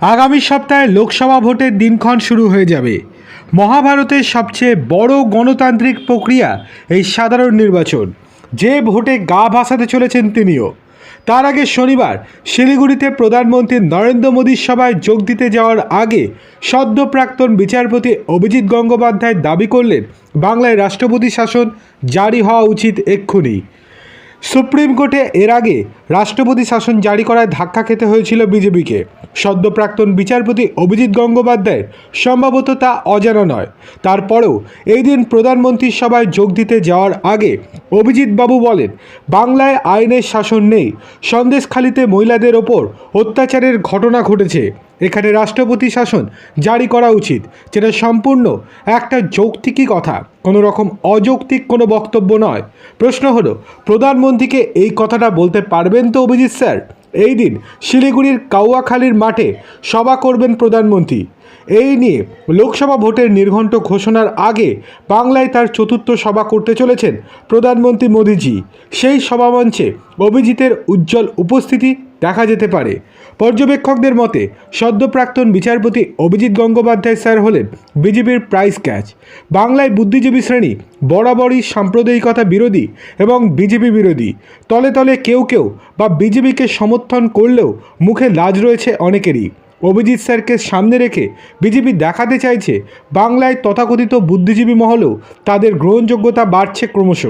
আগামী সপ্তাহে লোকসভা ভোটের দিনক্ষণ শুরু হয়ে যাবে। মহাভারতের সবচেয়ে বড় গণতান্ত্রিক প্রক্রিয়া এই সাধারণ নির্বাচন। যে ভোটে গা ভাসাতে চলেছেন তিনিও। তার আগে শনিবার শিলিগুড়িতে প্রধানমন্ত্রী নরেন্দ্র মোদীর সভায় যোগ দিতে যাওয়ার আগে সদ্য প্রাক্তন বিচারপতি অভিজিৎ গঙ্গোপাধ্যায় দাবি করলেন, বাংলায় রাষ্ট্রপতি শাসন জারি হওয়া উচিত এক্ষুনি। সুপ্রিম কোর্টে এর আগে রাষ্ট্রপতি শাসন জারি করায় ধাক্কা খেতে হয়েছিল বিজেপিকে। সদ্য প্রাক্তন বিচারপতি অভিজিৎ গঙ্গোপাধ্যায়ের সম্ভবত তা অজানা নয়। তারপরেও এই দিন প্রধানমন্ত্রীর সভায় যোগ দিতে যাওয়ার আগে অভিজিৎ বাবু বলেন, বাংলায় আইনের শাসন নেই। সন্দেশখালিতে মহিলাদের ওপর অত্যাচারের ঘটনা ঘটেছে। এখানে রাষ্ট্রপতি শাসন জারি করা উচিত, যেটা সম্পূর্ণ একটা যৌক্তিকই কথা কোনো রকম অযৌক্তিক কোনো বক্তব্য নয়। প্রশ্ন হলো, প্রধানমন্ত্রীকে এই কথাটা বলতে পারবেন তো অভিজিৎ স্যার? এই দিন শিলিগুড়ির কাউয়াখালীর মাঠে সভা করবেন প্রধানমন্ত্রী। এই নিয়ে লোকসভা ভোটের নির্ঘণ্ট ঘোষণার আগে বাংলায় তার চতুর্থ সভা করতে চলেছেন প্রধানমন্ত্রী মোদীজি। সেই সভামঞ্চে অভিজিতের উজ্জ্বল উপস্থিতি দেখা যেতে পারে। পর্যবেক্ষকদের মতে সদ্য প্রাক্তন বিচারপতি অভিজিৎ গঙ্গোপাধ্যায় স্যার হলেন বিজেপির প্রাইস ক্যাচ বাংলায় বুদ্ধিজীবী শ্রেণি, বরাবরই সাম্প্রদায়িকতা বিরোধী এবং বিজেপি বিরোধী। তলে তলে কেউ কেউ বা বিজেপিকে সমর্থন করলেও মুখে লাজ রয়েছে অনেকেরই। অভিজিৎ স্যারকে সামনে রেখে বিজেপি দেখাতে চাইছে, বাংলায় তথাকথিত বুদ্ধিজীবী মহলেও তাদের গ্রহণযোগ্যতা বাড়ছে ক্রমশ।